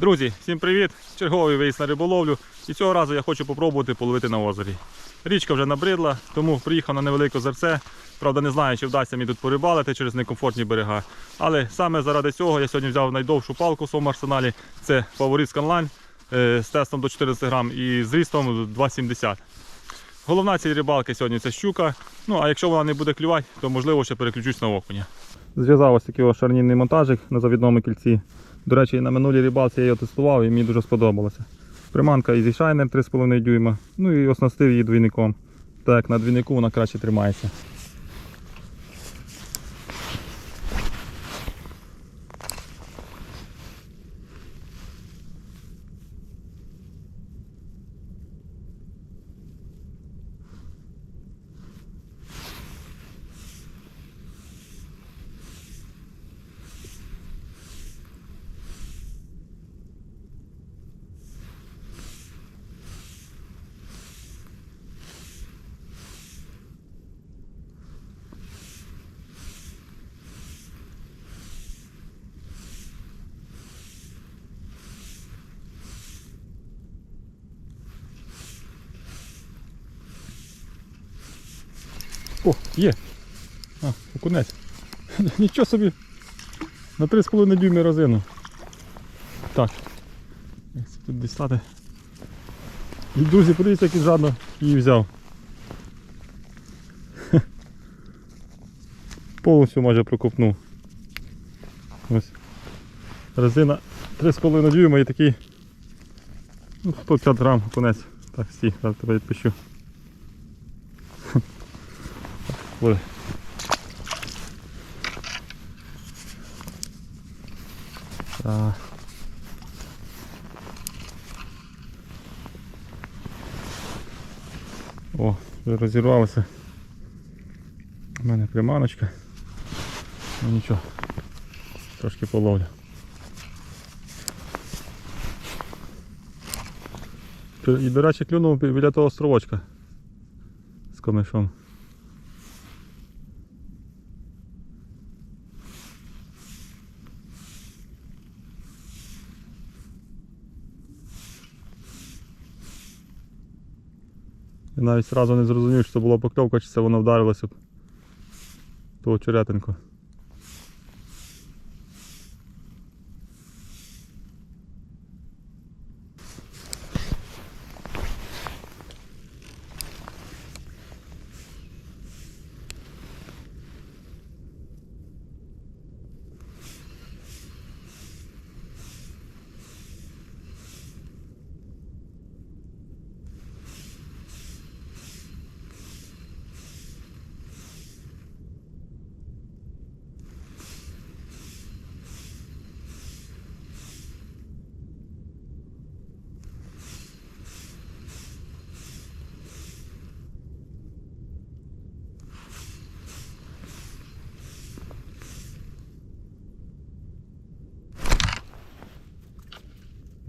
Друзі, всім привіт! Черговий виїзд на риболовлю. І цього разу я хочу попробувати половити на озері. Річка вже набридла, тому приїхав на невелике озерце. Правда, не знаю, чи вдасться мені тут порибалити через некомфортні берега. Але саме заради цього я сьогодні взяв найдовшу палку в своєму арсеналі. Це фаворит Scanline е, з тестом до 14 грам і зрістом 2,70. Головна ціль рибалки сьогодні це щука. Ну а якщо вона не буде клювати, то можливо ще переключусь на окуня. Зв'язав ось такий ось монтажик на завідному кільці. До речі, на минулій рибалці я його тестував і мені дуже сподобалося. Приманка Easy Shiner 3,5 дюйма, ну і оснастив її двійником. Так, на двійнику вона краще тримається. О, є. А, окунець. Нічого собі. На 3,5 дюйми розину. Так. Як це тут дістати? І, друзі, подивіться, як він жадно її взяв. Повністю майже прокопнув. Ось. Резина 3,5 дюйма і такий ну, 150 грам окунець. Так, стій, зараз тебе відпущу. Ой. Так. О, вже розірвалося. У мене приманочка. Ну нічого. Трошки половлю. І, до речі, клюнув біля того островочка з комишом. Навіть одразу не зрозумів, що це була покльовка, чи це воно вдарилося в ту очеретинку.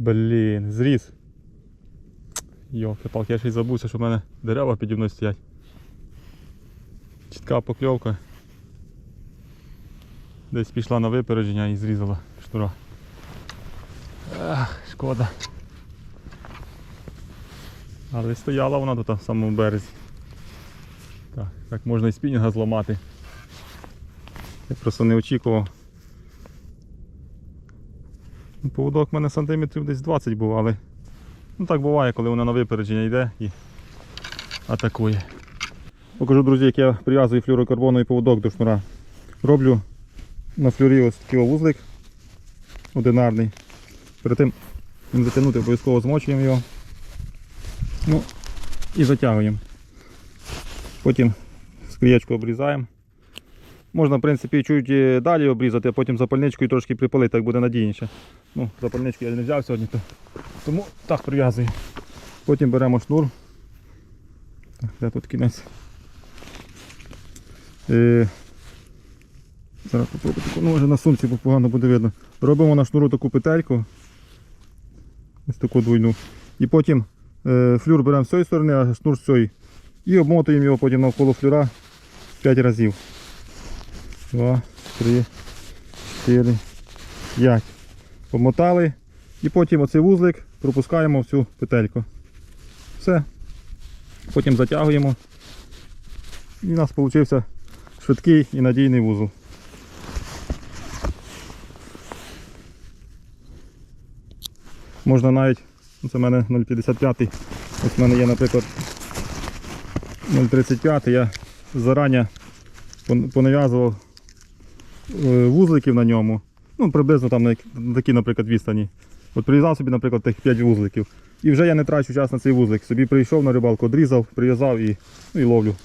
Блін, зріс. Йолки палки я ще й забувся, що в мене дерева піді мною стоять. Чітка покльовка. Десь пішла на випередження і зрізала штура. Ах, шкода. Але стояла вона тут в самому березі. Так, так можна і спінінга зламати. Я просто не очікував. Поводок в мене сантиметрів десь 20 був, але ну так буває, коли вона на випередження йде і атакує. Покажу, друзі, як я прив'язую флюрокарбоновий поводок до шнура. Роблю на флюрі ось такий вузлик одинарний. Перед тим він затягнути обов'язково змочуємо його. Ну і затягуємо. Потім скриєчку обрізаємо. Можна, в принципі, чуть е, далі обрізати, а потім запальничкою трошки припалити, так буде надійніше. Ну, запальничку я не взяв сьогодні, то, тому так прив'язую. Потім беремо шнур. Так, де тут кінець? Е, зараз попробую ну може на сумці, погано буде видно. Робимо на шнуру таку петельку. Ось таку двойну. І потім е, флюр беремо з цієї сторони, а шнур з цієї. І обмотуємо його потім навколо флюра 5 разів. Два, три, чотири, п'ять. Помотали, І потім оцей вузлик пропускаємо в цю петельку. Все. Потім затягуємо. І у нас вийшов швидкий і надійний вузол. Можна навіть, ну, це в мене 0,55. Ось в мене є, наприклад, 0,35. Я зарані пон- понав'язував вузликів на ньому. Ну, приблизно там на такій, наприклад, відстані. От прив'язав собі, наприклад, тих 5 вузликів. І вже я не трачу час на цей вузлик. Собі прийшов на рибалку, одрізав, прив'язав і, ну, і ловлю.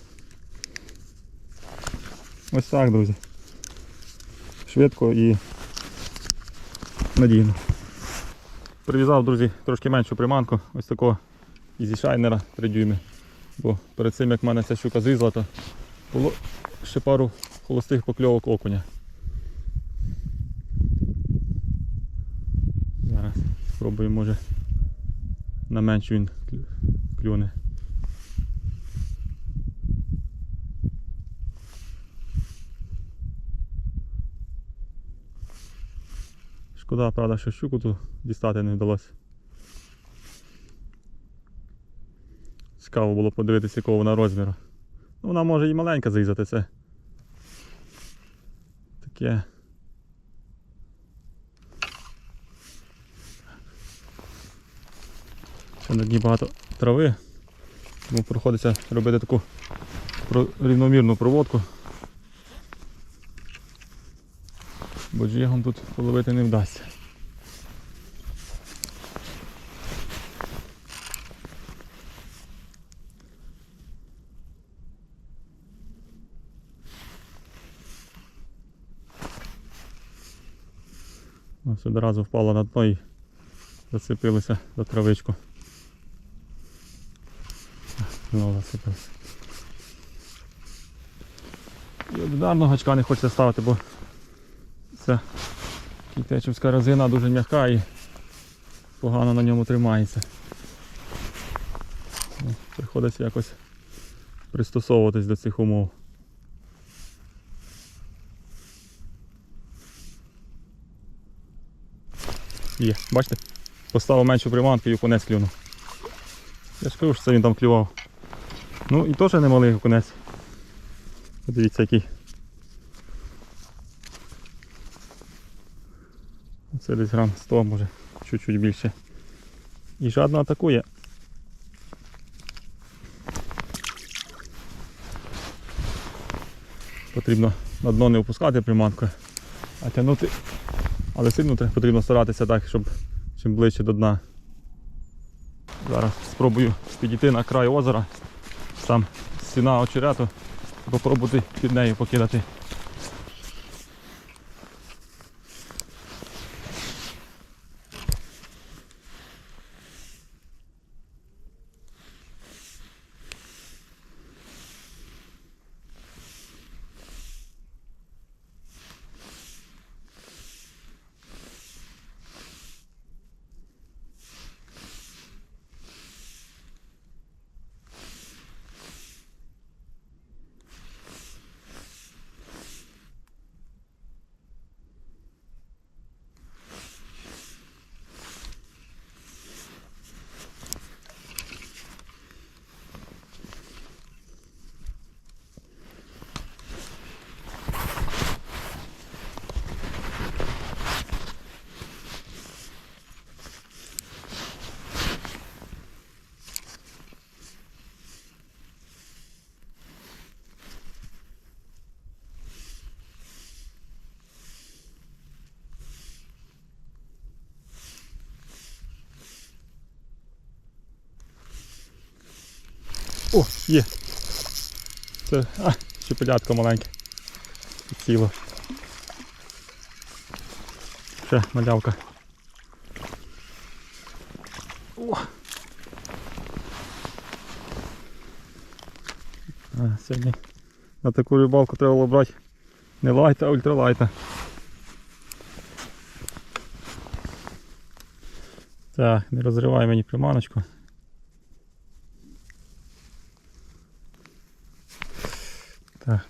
Ось так, друзі. Швидко і надійно. Прив'язав, друзі, трошки меншу приманку, ось такого ізі шайнера 3 дюйми. Бо перед цим як в мене ця щука зрізала, то було ще пару холостих покльовок окуня. Спробуємо, може на меншу він клюне. Шкода, правда, що щуку тут дістати не вдалося. Цікаво було подивитися, якого вона розміру. Ну, вона може і маленька зрізати це. Таке. Ще на дні багато трави. Тому приходиться робити таку рівномірну проводку. Бо джигом тут половити не вдасться. Ось одразу впала на дно і зацепилася за травичку. Знову зацепилася. І ударного гачка не хочеться ставити, бо ця кітечівська резина дуже м'яка і погано на ньому тримається. Ну, Приходиться якось пристосовуватись до цих умов. Є, бачите? Поставив меншу приманку і окунець клюнув. Я ж кажу, що це він там клював. Ну і теж немалий окунець. Подивіться який. Це десь грам 100, може, чуть-чуть більше. І жадно атакує. Потрібно на дно не опускати приманку, а тягнути. Але сильно потрібно старатися так, щоб чим ближче до дна. Зараз спробую підійти на край озера. Там стіна очерету. Попробувати під нею покидати. О, є. Це, а, ще пилятка маленька. Сіло. Ще малявка. О. А, сьогодні на таку рибалку треба було брати не лайта, а ультралайта. Так, не розривай мені приманочку. Так.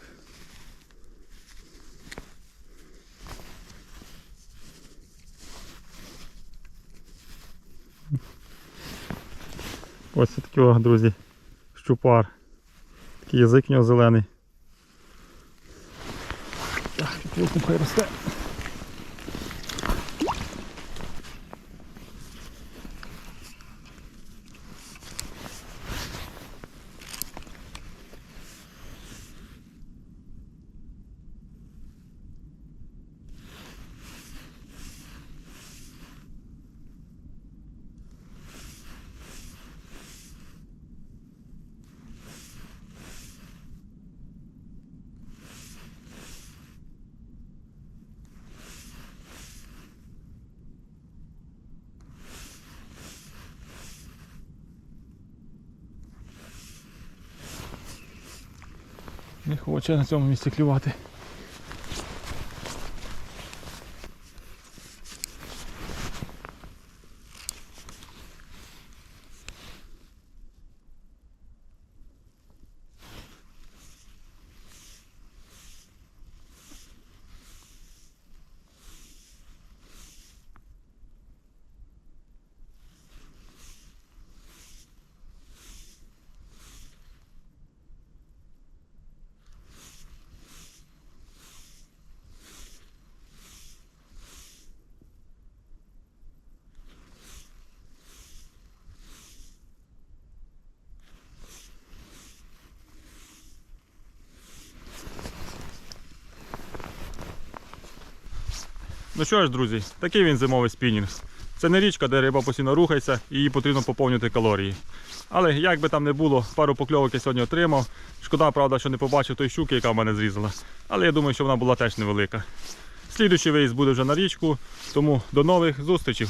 Ось такий, о, друзі, щупар. Такий язик в нього зелений. Так, хай росте. Не хоче на цьому місці клювати. Ну що ж, друзі, такий він зимовий спінінг. Це не річка, де риба постійно рухається і її потрібно поповнювати калорії. Але як би там не було, пару покльовок я сьогодні отримав. Шкода, правда, що не побачив той щуки, яка в мене зрізала. Але я думаю, що вона була теж невелика. Слідуючий виїзд буде вже на річку, тому до нових зустрічей.